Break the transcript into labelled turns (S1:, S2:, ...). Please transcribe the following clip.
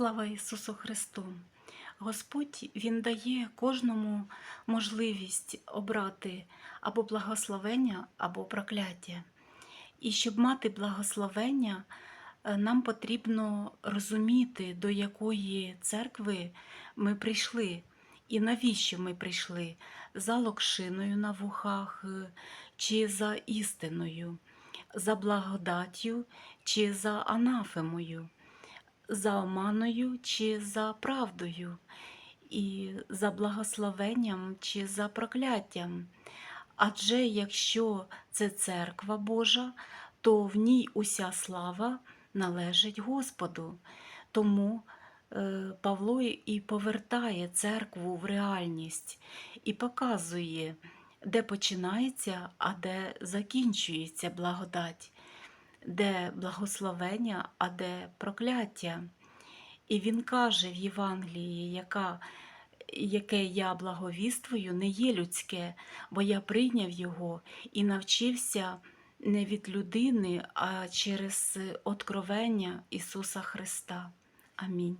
S1: Слава Ісусу Христу! Господь Він дає кожному можливість обрати або благословення, або прокляття. І щоб мати благословення, е, нам потрібно розуміти, до якої церкви ми прийшли, і навіщо ми прийшли за локшиною на вухах е, чи за істиною, за благодаттю чи за анафемою за оманою чи за правдою, і за благословенням чи за прокляттям. Адже якщо це церква Божа, то в ній уся слава належить Господу. Тому е, Павло і повертає церкву в реальність і показує, де починається, а де закінчується благодать де благословення, а де прокляття. І він каже в Євангелії, яка, яке я благовіствую, не є людське, бо я прийняв його і навчився не від людини, а через откровення Ісуса Христа. Амінь.